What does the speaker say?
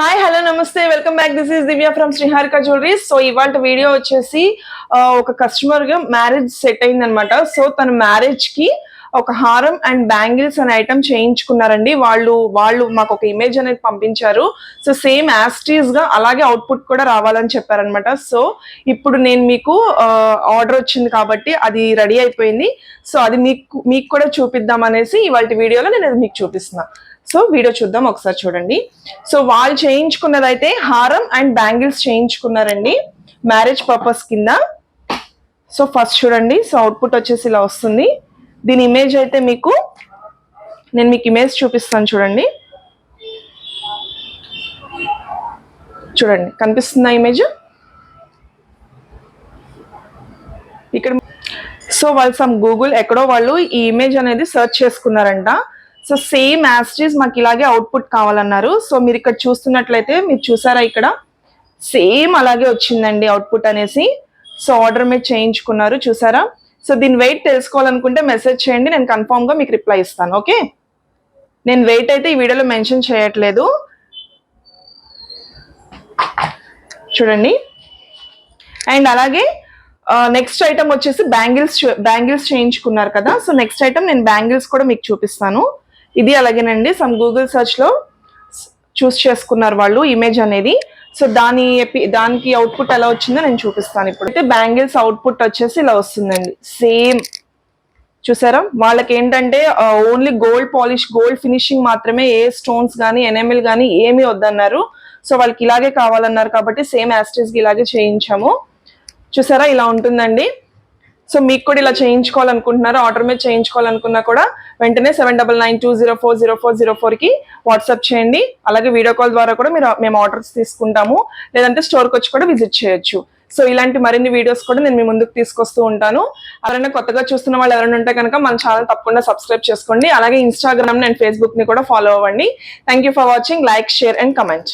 Hi hello నమస్తే. Welcome back this is Divya from Sriharika jewelleries so ఇవాళ video వచ్చేసి ఒక కస్టమర్గా మ్యారేజ్ సెట్ అయిందనమాట సో తన మ్యారేజ్కి ఒక హారం అండ్ బ్యాంగిల్స్ అనే ఐటమ్ చేయించుకున్నారండి. వాళ్ళు వాళ్ళు మాకు ఒక ఇమేజ్ అనేది పంపించారు. సో సేమ్ యాస్టీస్గా అలాగే అవుట్పుట్ కూడా రావాలని చెప్పారనమాట సో ఇప్పుడు నేను మీకు ఆర్డర్ వచ్చింది కాబట్టి అది రెడీ అయిపోయింది. సో అది మీకు మీకు కూడా చూపిద్దాం అనేసి ఇవాళ వీడియోలో నేను అది మీకు చూపిస్తున్నాను సో వీడియో చూద్దాం ఒకసారి చూడండి. సో వాళ్ళు చేయించుకున్నదైతే హారం అండ్ బ్యాంగిల్స్ చేయించుకున్నారండి. మ్యారేజ్ పర్పస్ కింద. సో ఫస్ట్ చూడండి సో అవుట్పుట్ వచ్చేసి ఇలా వస్తుంది. దీని ఇమేజ్ అయితే మీకు నేను మీకు ఇమేజ్ చూపిస్తాను చూడండి. చూడండి కనిపిస్తుందా ఇమేజ్? ఇక్కడ సో వాళ్ళు సమ్ గూగుల్ ఎక్కడో వాళ్ళు ఈ ఇమేజ్ అనేది search చేసుకున్నారంట. So same as it is మాకు ఇలాగే అవుట్పుట్ కావాలన్నారు. సో మీరు ఇక్కడ చూస్తున్నట్లయితే మీరు చూసారా ఇక్కడ? సేమ్ అలాగే వచ్చిందండి అవుట్పుట్ అనేసి. సో ఆర్డర్ మీద చేయించుకున్నారు చూసారా? సో దీని వెయిట్ తెలుసుకోవాలనుకుంటే మెసేజ్ చేయండి నేను కన్ఫామ్గా మీకు రిప్లై ఇస్తాను ఓకే? నేను వెయిట్ అయితే ఈ వీడియోలో మెన్షన్ చేయట్లేదు. చూడండి. అండ్ అలాగే నెక్స్ట్ ఐటమ్ వచ్చేసి బ్యాంగిల్స్ బ్యాంగిల్స్ చేయించుకున్నారు కదా? సో నెక్స్ట్ ఐటమ్ నేను బ్యాంగిల్స్ కూడా మీకు చూపిస్తాను. ఇది అలాగేనండి. సమ్ గూగుల్ సర్చ్లో చూస్ చేసుకున్నారు వాళ్ళు ఇమేజ్ అనేది. సో దాని దానికి అవుట్పుట్ ఎలా వచ్చిందో నేను చూపిస్తాను ఇప్పుడు. అయితే బ్యాంగిల్స్ అవుట్పుట్ వచ్చేసి ఇలా వస్తుందండి. సేమ్ చూసారా? వాళ్ళకి ఏంటంటే only gold polish gold finishing మాత్రమే ఏ స్టోన్స్ కానీ ఎనెమిల్ కానీ ఏమీ వద్దన్నారు. సో వాళ్ళకి ఇలాగే కావాలన్నారు కాబట్టి సేమ్ యాస్టేజ్కి ఇలాగే చేయించాము. చూసారా? ఇలా ఉంటుందండి. సో మీకు కూడా ఇలా చేయించుకోవాలనుకుంటున్నారు ఆర్డర్ మీద చేయించుకోవాలనుకున్నా కూడా వెంటనే seven double nine two zero four zero four zero ఫోర్కి వాట్సాప్ చేయండి. అలాగే వీడియో కాల్ ద్వారా కూడా మీరు మేము ఆర్డర్స్ తీసుకుంటాము. లేదంటే స్టోర్కి వచ్చి కూడా విజిట్ చేయొచ్చు. సో ఇలాంటి మరిన్ని వీడియోస్ కూడా నేను మీ ముందుకు తీసుకొస్తూ ఉంటాను. ఎవరైనా కొత్తగా చూస్తున్న వాళ్ళు ఎవరైనా ఉంటే కనుక మన ఛానల్ తప్పకుండా సబ్స్క్రైబ్ చేసుకోండి. అలాగే ఇన్స్టాగ్రామ్ అండ్ ఫేస్బుక్ని కూడా ఫాలో అవ్వండి. Thank you for watching like share and comment